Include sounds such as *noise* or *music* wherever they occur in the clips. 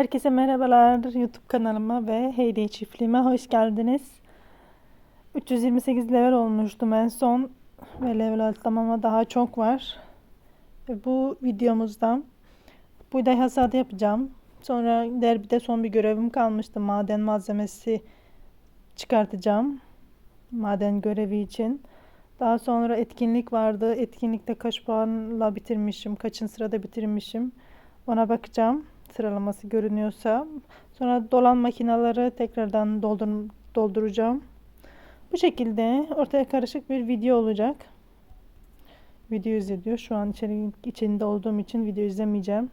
Herkese merhabalar YouTube kanalıma ve Heyday çiftliğime hoş geldiniz. 328 level olmuştum en son ve level atlamama daha çok var. Bu videomuzda buğday hasadı yapacağım. Sonra derbide son bir görevim kalmıştı. Maden malzemesi çıkartacağım. Maden görevi için. Daha sonra etkinlik vardı. Etkinlikte kaç puanla bitirmişim, kaçın sırada bitirmişim. Ona bakacağım sıralaması görünüyorsa. Sonra dolan makineleri tekrardan doldur dolduracağım. Bu şekilde ortaya karışık bir video olacak. Video izliyor. Şu an içeri, içinde olduğum için video izlemeyeceğim.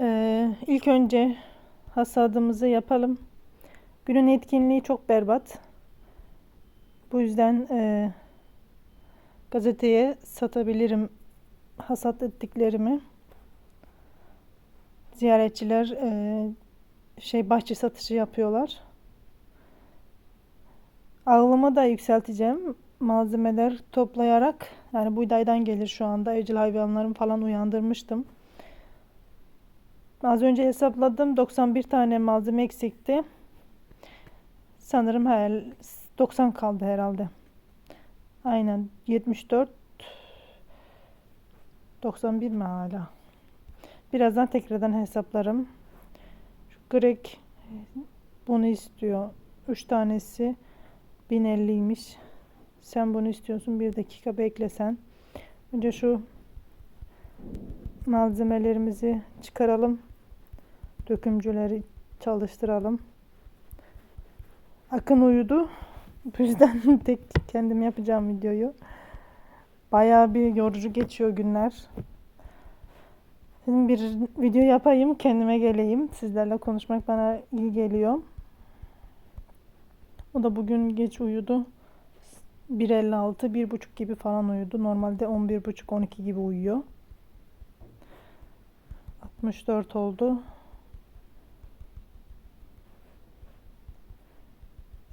Ee, ilk önce hasadımızı yapalım. Günün etkinliği çok berbat. Bu yüzden e, gazeteye satabilirim hasat ettiklerimi. Ziyaretçiler e, şey bahçe satışı yapıyorlar. Ağılımı da yükselteceğim. Malzemeler toplayarak yani buğdaydan gelir şu anda. Evcil hayvanlarımı falan uyandırmıştım. Az önce hesapladım. 91 tane malzeme eksikti. Sanırım her 90 kaldı herhalde. Aynen 74 91 mi hala? Birazdan tekrardan hesaplarım. Şu Greg bunu istiyor. 3 tanesi 1050'ymiş. Sen bunu istiyorsun. Bir dakika beklesen. Önce şu malzemelerimizi çıkaralım. Dökümcüleri çalıştıralım. Akın uyudu. Bu yüzden *laughs* tek kendim yapacağım videoyu. Bayağı bir yorucu geçiyor günler. Şimdi bir video yapayım, kendime geleyim. Sizlerle konuşmak bana iyi geliyor. O da bugün geç uyudu. 1.56, 1.30 gibi falan uyudu. Normalde 11.30, 12 gibi uyuyor. 64 oldu.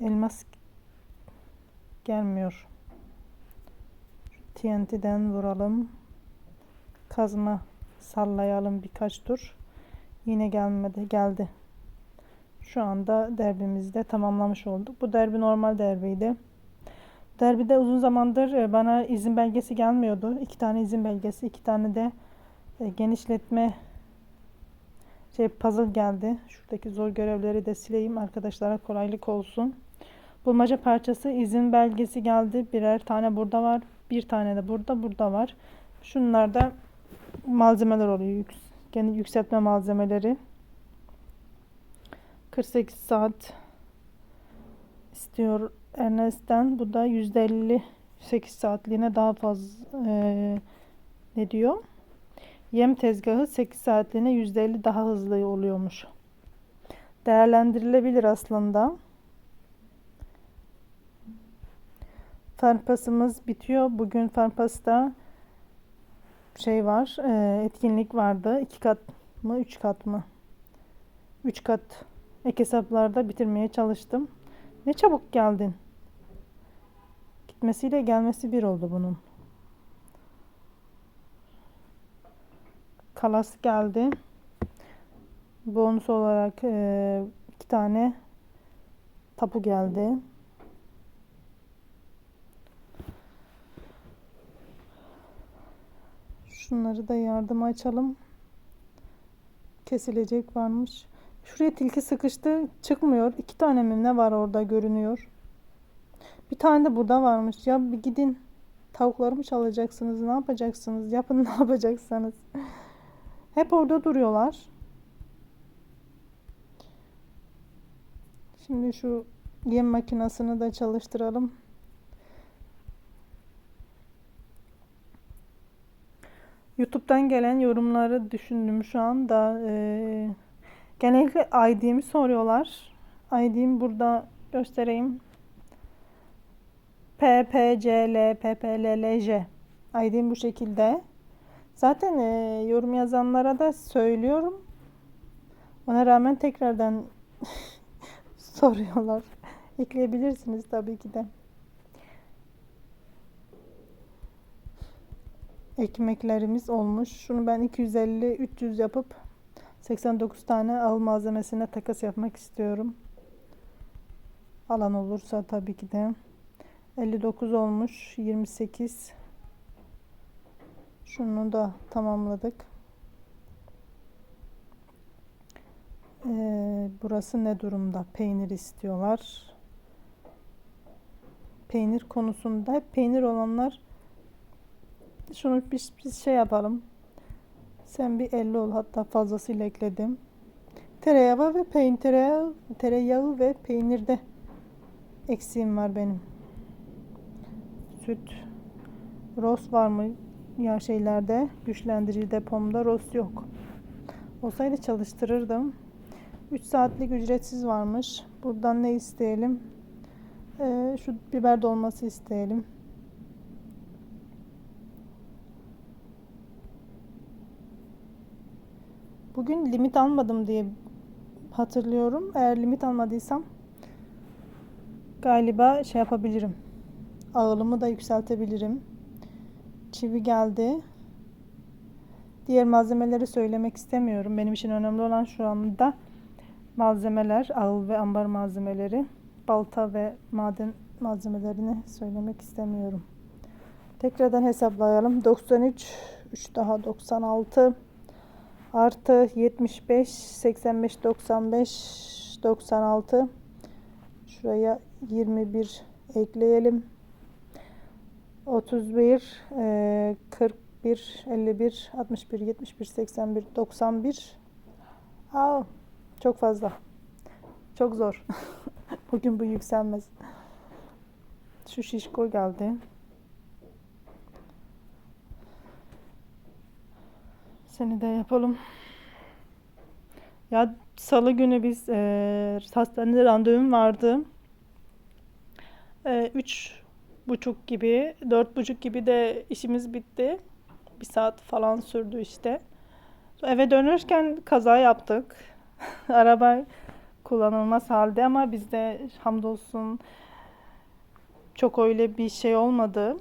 Elmas gelmiyor. TNT'den vuralım. Kazma sallayalım birkaç tur. Yine gelmedi. Geldi. Şu anda derbimizi de tamamlamış olduk. Bu derbi normal derbiydi. Derbide uzun zamandır e, bana izin belgesi gelmiyordu. İki tane izin belgesi, iki tane de e, genişletme şey puzzle geldi. Şuradaki zor görevleri de sileyim arkadaşlara kolaylık olsun. Bulmaca parçası izin belgesi geldi. Birer tane burada var. Bir tane de burada. Burada var. Şunlar da malzemeler oluyor. Yük, yükseltme malzemeleri. 48 saat istiyor Ernest'ten. Bu da %50 8 saatliğine daha fazla e, ne diyor? Yem tezgahı 8 saatliğine %50 daha hızlı oluyormuş. Değerlendirilebilir aslında. Farpasımız bitiyor. Bugün Farpas'ta şey var. E, etkinlik vardı. iki kat mı? Üç kat mı? Üç kat ek hesaplarda bitirmeye çalıştım. Ne çabuk geldin. Gitmesiyle gelmesi bir oldu bunun. Kalas geldi. Bonus olarak e, iki tane tapu geldi. Şunları da yardım açalım. Kesilecek varmış. Şuraya tilki sıkıştı. Çıkmıyor. İki tane mi ne var orada görünüyor. Bir tane de burada varmış. Ya bir gidin. Tavuklarımı çalacaksınız. Ne yapacaksınız? Yapın *laughs* ne yapacaksınız. Hep orada duruyorlar. Şimdi şu yem makinesini de çalıştıralım. YouTube'dan gelen yorumları düşündüm şu anda. Ee, genellikle ID'mi soruyorlar. ID'mi burada göstereyim. PPCL, PPLLJ. ID'm bu şekilde. Zaten e, yorum yazanlara da söylüyorum. Ona rağmen tekrardan *laughs* soruyorlar. Ekleyebilirsiniz tabii ki de. Ekmeklerimiz olmuş. Şunu ben 250-300 yapıp 89 tane ağıl malzemesine takas yapmak istiyorum. Alan olursa tabii ki de. 59 olmuş. 28. Şunu da tamamladık. Ee, burası ne durumda? Peynir istiyorlar. Peynir konusunda hep peynir olanlar şunu bir, bir şey yapalım. Sen bir 50 ol hatta fazlasıyla ekledim. Tereyağı ve peynir tereyağı, tereyağı ve peynirde eksiğim var benim. Süt. Ros var mı? Ya şeylerde güçlendirici depomda ros yok. Olsaydı çalıştırırdım. 3 saatlik ücretsiz varmış. Buradan ne isteyelim? Ee, şu biber dolması isteyelim. Bugün limit almadım diye hatırlıyorum. Eğer limit almadıysam galiba şey yapabilirim. Ağılımı da yükseltebilirim. Çivi geldi. Diğer malzemeleri söylemek istemiyorum. Benim için önemli olan şu anda malzemeler, ağıl ve ambar malzemeleri, balta ve maden malzemelerini söylemek istemiyorum. Tekrardan hesaplayalım. 93, 3 daha 96 artı 75, 85, 95, 96. Şuraya 21 ekleyelim. 31, e, 41, 51, 61, 71, 81, 91. Aa, çok fazla. Çok zor. *laughs* Bugün bu yükselmez. Şu şişko geldi. Seni de yapalım. Ya salı günü biz e, hastanede randevum vardı. E, üç buçuk gibi, dört buçuk gibi de işimiz bitti. Bir saat falan sürdü işte. Eve dönürken kaza yaptık. *laughs* Araba kullanılmaz halde ama bizde hamdolsun çok öyle bir şey olmadı.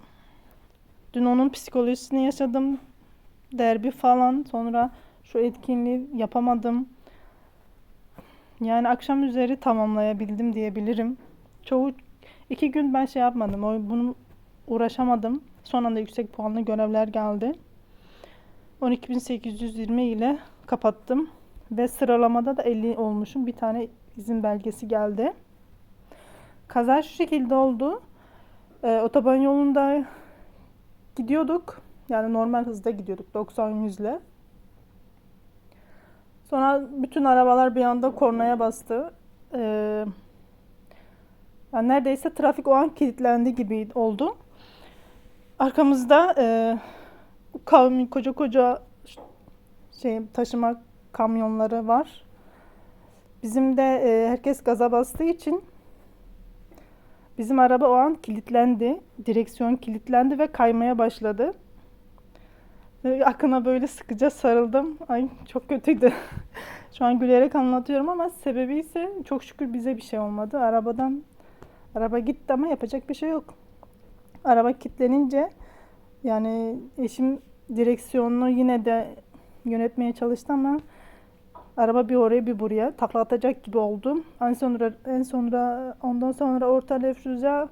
Dün onun psikolojisini yaşadım. Derbi falan. Sonra şu etkinliği yapamadım. Yani akşam üzeri tamamlayabildim diyebilirim. Çoğu iki gün ben şey yapmadım. O bunu uğraşamadım. Son anda yüksek puanlı görevler geldi. 12.820 ile kapattım. Ve sıralamada da 50 olmuşum. Bir tane izin belgesi geldi. Kaza şu şekilde oldu. Ee, otoban yolunda gidiyorduk. Yani normal hızda gidiyorduk 90-100 ile. Sonra bütün arabalar bir anda kornaya bastı. Ee, yani neredeyse trafik o an kilitlendi gibi oldu. Arkamızda e, kavmi, koca koca şey taşıma kamyonları var. Bizim de e, herkes gaza bastığı için bizim araba o an kilitlendi. Direksiyon kilitlendi ve kaymaya başladı. Akına böyle sıkıca sarıldım. Ay çok kötüydü. *laughs* Şu an gülerek anlatıyorum ama sebebi ise çok şükür bize bir şey olmadı. Arabadan araba gitti ama yapacak bir şey yok. Araba kilitlenince yani eşim direksiyonunu yine de yönetmeye çalıştı ama araba bir oraya bir buraya takla atacak gibi oldu. En sonra en sonra ondan sonra orta lefruza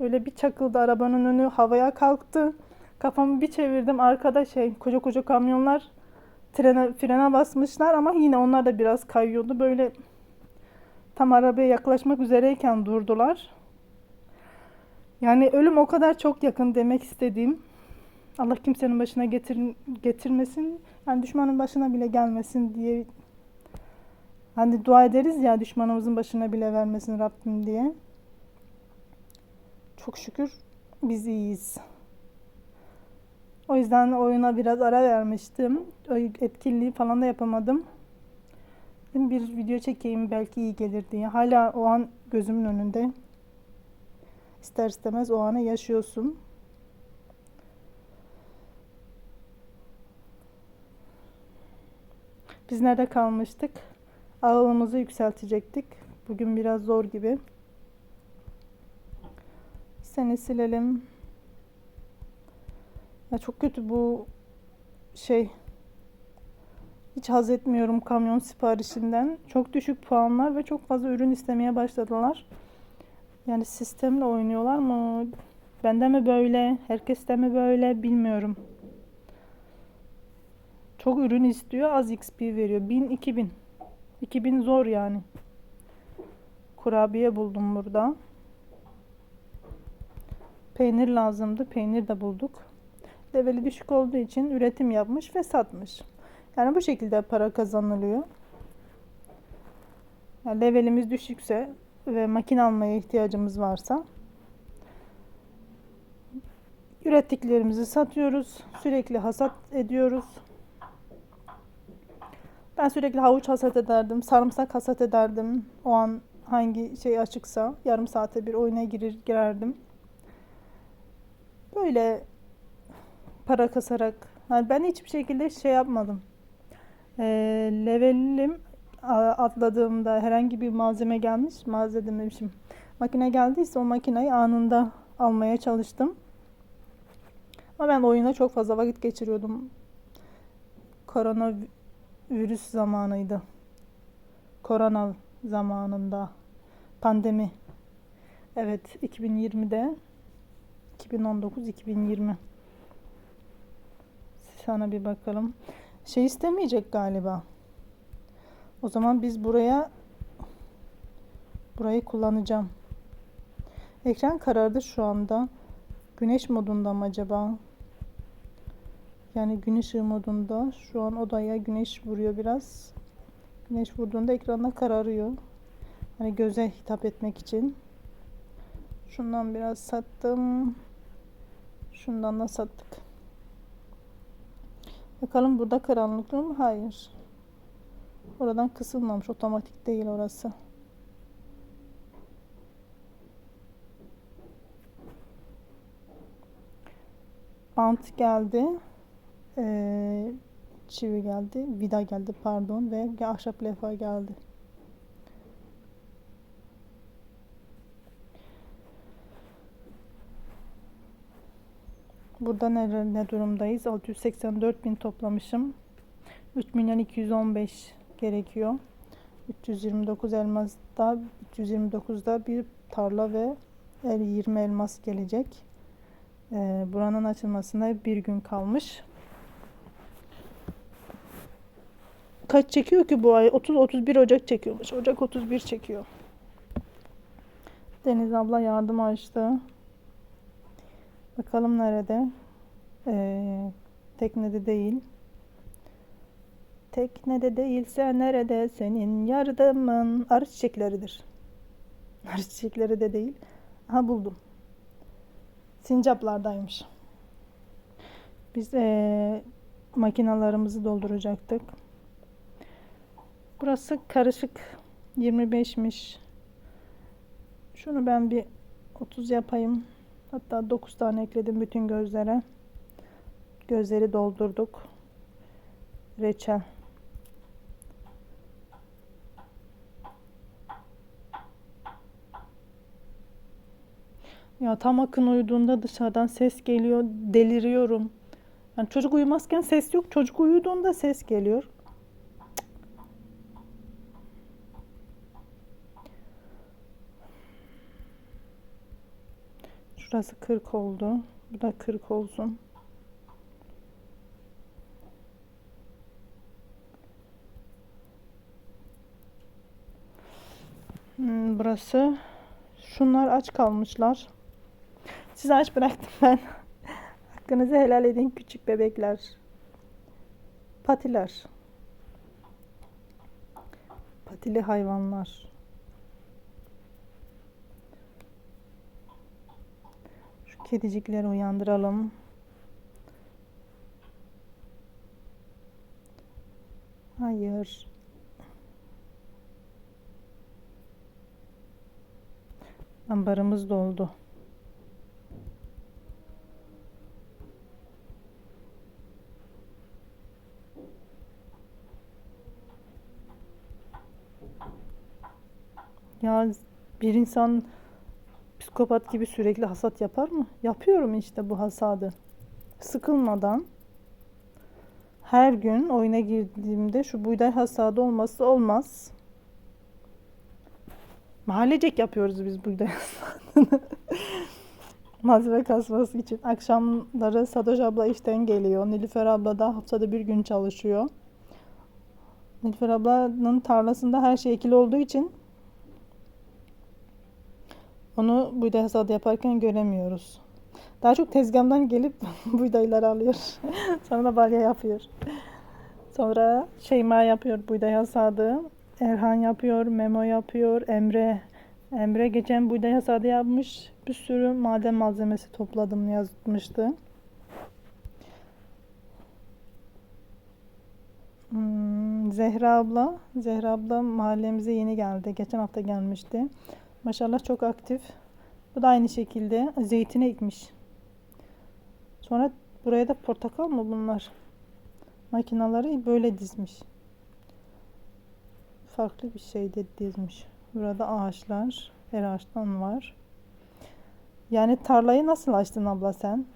böyle bir çakıldı arabanın önü havaya kalktı. Kafamı bir çevirdim. Arkada şey koca koca kamyonlar trene, frene basmışlar ama yine onlar da biraz kayıyordu. Böyle tam arabaya yaklaşmak üzereyken durdular. Yani ölüm o kadar çok yakın demek istediğim. Allah kimsenin başına getir, getirmesin. Yani düşmanın başına bile gelmesin diye hani dua ederiz ya düşmanımızın başına bile vermesin Rabbim diye. Çok şükür biz iyiyiz. O yüzden oyuna biraz ara vermiştim. Etkinliği falan da yapamadım. Bir video çekeyim belki iyi gelir diye. Hala o an gözümün önünde. İster istemez o anı yaşıyorsun. Biz nerede kalmıştık? Ağılımızı yükseltecektik. Bugün biraz zor gibi. Seni silelim. Ya çok kötü bu şey. Hiç haz etmiyorum kamyon siparişinden. Çok düşük puanlar ve çok fazla ürün istemeye başladılar. Yani sistemle oynuyorlar mı? Bende mi böyle? Herkeste mi böyle? Bilmiyorum. Çok ürün istiyor, az XP veriyor. 1000 2000. 2000 zor yani. Kurabiye buldum burada. Peynir lazımdı. Peynir de bulduk. Leveli düşük olduğu için üretim yapmış ve satmış. Yani bu şekilde para kazanılıyor. Yani levelimiz düşükse ve makine almaya ihtiyacımız varsa ürettiklerimizi satıyoruz. Sürekli hasat ediyoruz. Ben sürekli havuç hasat ederdim, sarımsak hasat ederdim. O an hangi şey açıksa yarım saate bir oyuna girir girerdim. Böyle para kasarak yani ben hiçbir şekilde şey yapmadım. Ee, levelim atladığımda herhangi bir malzeme gelmiş, malzeme dememişim. Makine geldiyse o makineyi anında almaya çalıştım. Ama ben oyuna çok fazla vakit geçiriyordum. Korona virüs zamanıydı. Korona zamanında. Pandemi. Evet, 2020'de 2019-2020. Sana bir bakalım. Şey istemeyecek galiba. O zaman biz buraya burayı kullanacağım. Ekran karardı şu anda. Güneş modunda mı acaba? Yani gün ışığı modunda. Şu an odaya güneş vuruyor biraz. Güneş vurduğunda ekranda kararıyor. Hani göze hitap etmek için. Şundan biraz sattım. Şundan da sattık. Bakalım burada karanlık mı? Hayır. Oradan kısılmamış. Otomatik değil orası. Bant geldi. Ee, çivi geldi. Vida geldi pardon. Ve ahşap levha geldi. Burada ne, ne durumdayız? 684 bin toplamışım. 3 milyon 215 gerekiyor. 329 elmasda 329'da bir tarla ve 20 elmas gelecek. Ee, buranın açılmasına bir gün kalmış. Kaç çekiyor ki bu ay? 30-31 Ocak çekiyormuş. Ocak 31 çekiyor. Deniz abla yardım açtı. Bakalım nerede? Ee, teknede değil. Teknede değilse nerede senin yardımın? Arı çiçekleridir. *laughs* Arı çiçekleri de değil. Ha buldum. Sincaplardaymış. Biz ee, makinalarımızı dolduracaktık. Burası karışık 25'miş. Şunu ben bir 30 yapayım. Hatta 9 tane ekledim bütün gözlere. Gözleri doldurduk. Reçel. Ya tam Akın uyuduğunda dışarıdan ses geliyor. Deliriyorum. Yani çocuk uyumazken ses yok. Çocuk uyuduğunda ses geliyor. Şurası 40 oldu. Bu da 40 olsun. Hmm, burası. Şunlar aç kalmışlar. Sizi aç bıraktım ben. *laughs* Hakkınızı helal edin küçük bebekler. Patiler. Patili hayvanlar. Şu kedicikleri uyandıralım. Hayır. Ambarımız doldu. Ya bir insan psikopat gibi sürekli hasat yapar mı? Yapıyorum işte bu hasadı. Sıkılmadan. Her gün oyuna girdiğimde şu buğday hasadı olması olmaz. Mahallecek yapıyoruz biz buğday *laughs* hasadını. Malzeme kasması için. Akşamları Sadoş abla işten geliyor. Nilüfer abla da haftada bir gün çalışıyor. Nilüfer ablanın tarlasında her şey ekili olduğu için onu buğday hasadı yaparken göremiyoruz. Daha çok tezgahından gelip *laughs* buğdayları alıyor. *laughs* Sonra balya yapıyor. Sonra Şeyma yapıyor buğday hasadı. Erhan yapıyor, Memo yapıyor, Emre. Emre geçen buğday hasadı yapmış. Bir sürü maden malzemesi topladım yazmıştı. Hmm, Zehra abla. Zehra abla mahallemize yeni geldi. Geçen hafta gelmişti. Maşallah çok aktif. Bu da aynı şekilde zeytine ekmiş. Sonra buraya da portakal mı bunlar? Makinaları böyle dizmiş. Farklı bir şey de dizmiş. Burada ağaçlar. Her ağaçtan var. Yani tarlayı nasıl açtın abla sen?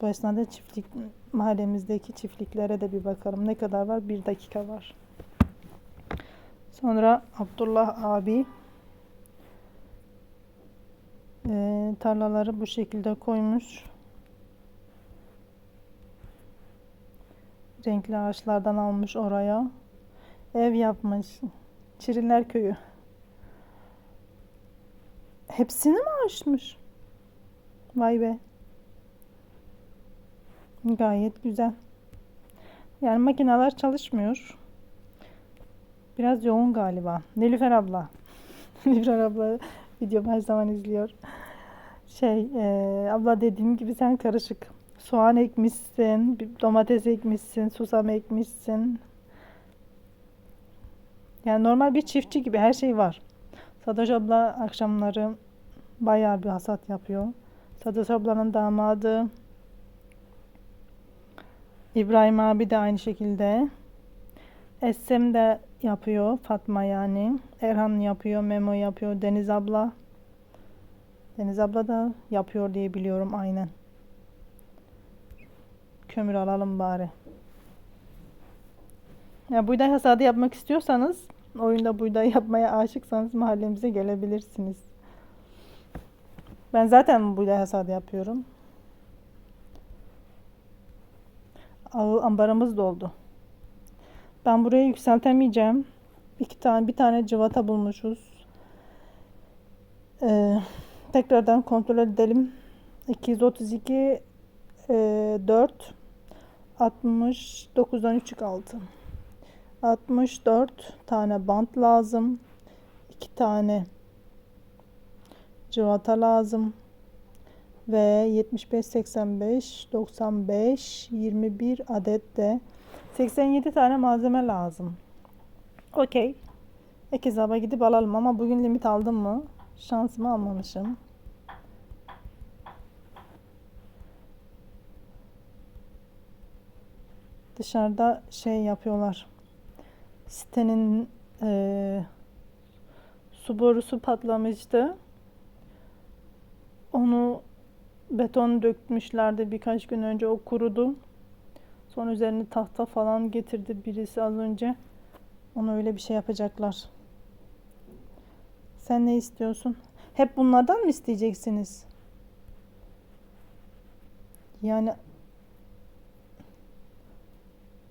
Bu esnada çiftlik mahallemizdeki çiftliklere de bir bakalım. Ne kadar var? Bir dakika var. Sonra Abdullah abi e, tarlaları bu şekilde koymuş. Renkli ağaçlardan almış oraya. Ev yapmış. Çiriller köyü. Hepsini mi açmış? Vay be. Gayet güzel. Yani makineler çalışmıyor. Biraz yoğun galiba. Nilüfer abla. *laughs* Nilüfer abla videomu her zaman izliyor. Şey, e, abla dediğim gibi sen karışık. Soğan ekmişsin, domates ekmişsin, susam ekmişsin. Yani normal bir çiftçi gibi her şey var. Sadoş abla akşamları bayağı bir hasat yapıyor. Sadoş ablanın damadı İbrahim abi de aynı şekilde. Essem de yapıyor. Fatma yani. Erhan yapıyor. Memo yapıyor. Deniz abla. Deniz abla da yapıyor diye biliyorum aynen. Kömür alalım bari. Ya buğday hasadı yapmak istiyorsanız, oyunda buğday *laughs* yapmaya aşıksanız mahallemize gelebilirsiniz. Ben zaten buğday hasadı yapıyorum. Ağı ambarımız doldu. Ben burayı yükseltemeyeceğim. İki tane, bir tane cıvata bulmuşuz. Ee, tekrardan kontrol edelim. 232 e, 4 69'dan 3 kaldı. 64 tane bant lazım. 2 tane cıvata lazım. Ve 75 85 95 21 adet de 87 tane malzeme lazım. Okey. Ek hesaba gidip alalım ama bugün limit aldım mı? Şansımı almamışım. Dışarıda şey yapıyorlar. Sitenin e, su borusu patlamıştı. Onu beton dökmüşlerdi birkaç gün önce o kurudu. Sonra üzerine tahta falan getirdi birisi az önce. Onu öyle bir şey yapacaklar. Sen ne istiyorsun? Hep bunlardan mı isteyeceksiniz? Yani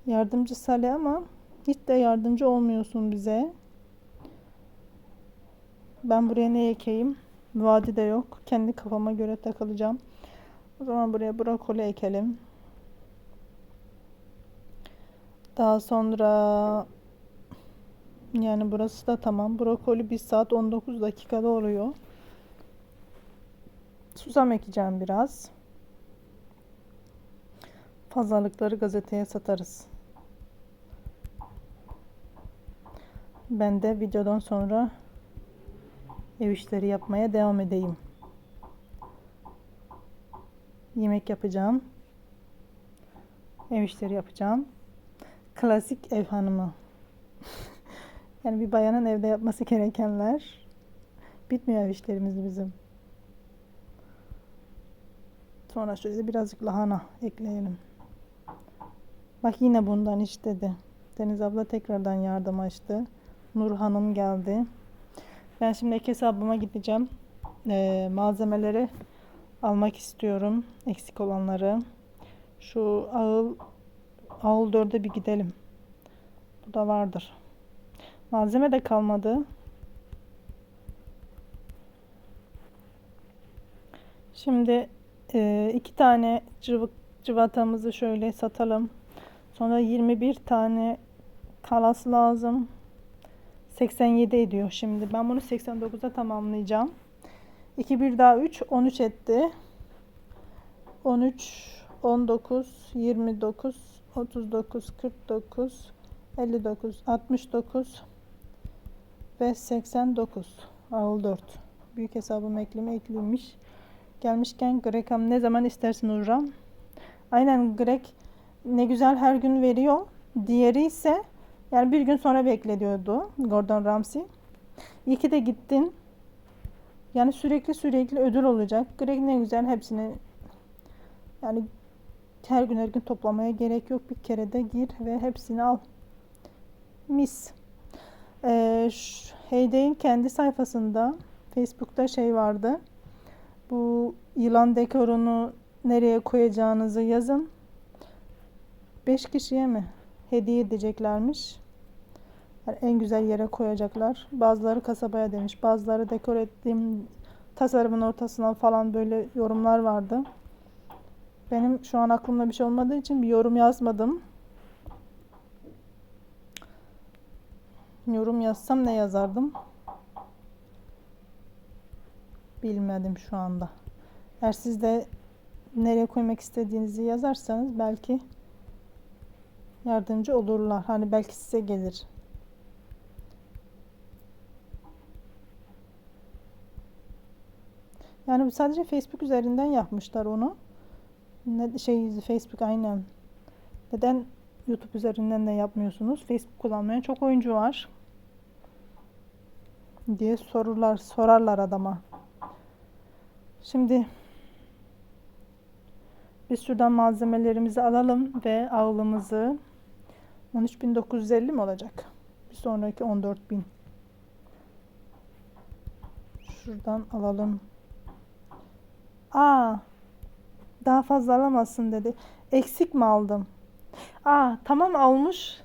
yardımcı Salih ama hiç de yardımcı olmuyorsun bize. Ben buraya ne ekeyim? Vadi de yok. Kendi kafama göre takılacağım. O zaman buraya brokoli ekelim. Daha sonra yani burası da tamam. Brokoli 1 saat 19 dakikada oluyor. Susam ekeceğim biraz. Fazlalıkları gazeteye satarız. Ben de videodan sonra ev işleri yapmaya devam edeyim. Yemek yapacağım. Ev işleri yapacağım. Klasik ev hanımı. *laughs* yani bir bayanın evde yapması gerekenler. Bitmiyor ev işlerimiz bizim. Sonra şöyle birazcık lahana ekleyelim. Bak yine bundan iç dedi. Deniz abla tekrardan yardım açtı. Nur Hanım geldi. Ben şimdi ek hesabıma gideceğim. Ee, malzemeleri almak istiyorum. Eksik olanları. Şu ağıl ağıl 4'e bir gidelim. Bu da vardır. Malzeme de kalmadı. Şimdi e, iki tane cıvık cıvatamızı şöyle satalım. Sonra 21 tane kalas lazım. 87 ediyor şimdi. Ben bunu 89'a tamamlayacağım. 2 bir daha 3 13 etti. 13 19 29 39 49 59 69 ve 89 ağıl 4. Büyük hesabım ekleme eklemiş. Gelmişken Grekam ne zaman istersin Urram? Aynen Grek ne güzel her gün veriyor. Diğeri ise yani bir gün sonra beklediyordu Gordon Ramsay. İyi ki de gittin. Yani sürekli sürekli ödül olacak. Greg ne güzel hepsini yani her gün her gün toplamaya gerek yok. Bir kere de gir ve hepsini al. Mis. Ee, Heyday'in kendi sayfasında Facebook'ta şey vardı. Bu yılan dekorunu nereye koyacağınızı yazın. 5 kişiye mi hediye edeceklermiş. Yani en güzel yere koyacaklar. Bazıları kasabaya demiş. Bazıları dekor ettiğim tasarımın ortasına falan böyle yorumlar vardı. Benim şu an aklımda bir şey olmadığı için bir yorum yazmadım. Yorum yazsam ne yazardım? Bilmedim şu anda. Eğer siz de nereye koymak istediğinizi yazarsanız belki yardımcı olurlar. Hani belki size gelir. Yani sadece Facebook üzerinden yapmışlar onu. Ne şey Facebook aynen. Neden YouTube üzerinden de yapmıyorsunuz? Facebook kullanmayan çok oyuncu var. diye sorurlar, sorarlar adama. Şimdi biz şuradan malzemelerimizi alalım ve ağlımızı 13.950 mi olacak? Bir sonraki 14.000. Şuradan alalım. Aa, daha fazla alamazsın dedi. Eksik mi aldım? Aa, tamam almış.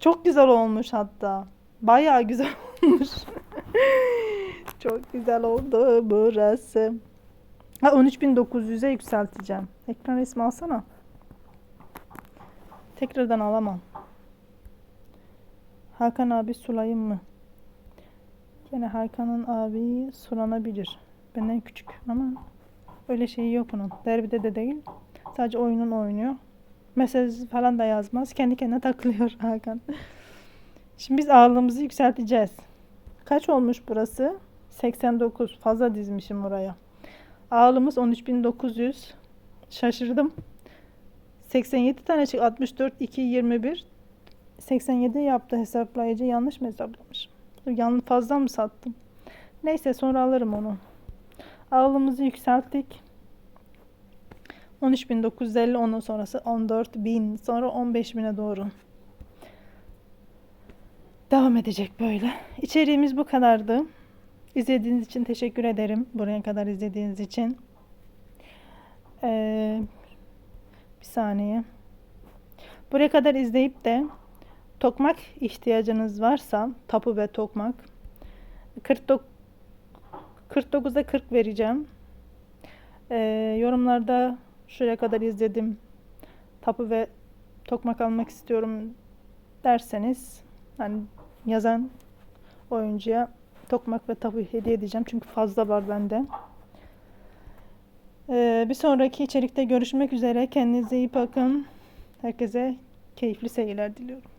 Çok güzel olmuş hatta. Bayağı güzel *laughs* olmuş. Çok güzel oldu burası. Ha 13.900'e yükselteceğim. Ekran resmi alsana. Tekrardan alamam. Hakan abi sulayım mı? Yine Hakan'ın abi sulanabilir. Benden küçük ama öyle şeyi yok onun. Derbide de değil. Sadece oyunun oynuyor. Mesaj falan da yazmaz. Kendi kendine takılıyor *laughs* Hakan. Şimdi biz ağırlığımızı yükselteceğiz. Kaç olmuş burası? 89. Fazla dizmişim buraya. Ağlımız 13.900. Şaşırdım. 87 tane çık 64 2 21 87 yaptı hesaplayıcı yanlış mı hesaplamış? Yan fazla mı sattım? Neyse sonra alırım onu. Ağlımızı yükselttik. 13.950 ondan sonrası 14.000 sonra 15.000'e doğru. Devam edecek böyle. İçeriğimiz bu kadardı. İzlediğiniz için teşekkür ederim. Buraya kadar izlediğiniz için. Ee, bir saniye. Buraya kadar izleyip de tokmak ihtiyacınız varsa tapu ve tokmak 49 49'a 40 vereceğim. Ee, yorumlarda şuraya kadar izledim. Tapu ve tokmak almak istiyorum derseniz hani yazan oyuncuya tokmak ve tapu hediye edeceğim. Çünkü fazla var bende. Ee, bir sonraki içerikte görüşmek üzere. Kendinize iyi bakın. Herkese keyifli seyirler diliyorum.